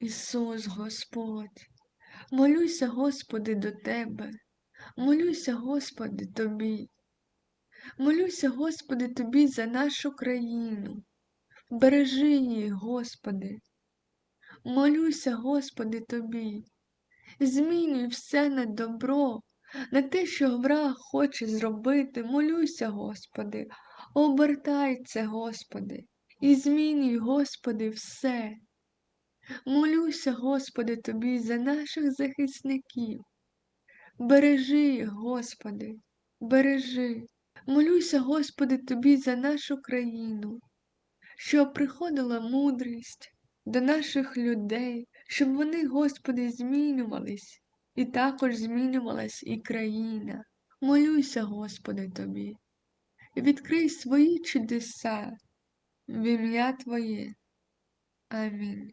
Ісус Господь, молюся, Господи, до Тебе, молюся, Господи, Тобі, молюся, Господи, Тобі за нашу країну, бережи її, Господи, молюся, Господи, Тобі, змінюй все на добро, на те, що враг хоче зробити, молюся, Господи, обертай це, Господи, і змінюй, Господи, все. Молюся, Господи, Тобі за наших захисників. Бережи Господи, бережи. Молюся, Господи, Тобі за нашу країну, щоб приходила мудрість до наших людей, щоб вони, Господи, змінювались, і також змінювалась і країна. Молюся, Господи, Тобі. Відкрий свої чудеса в ім'я Твоє. Амінь.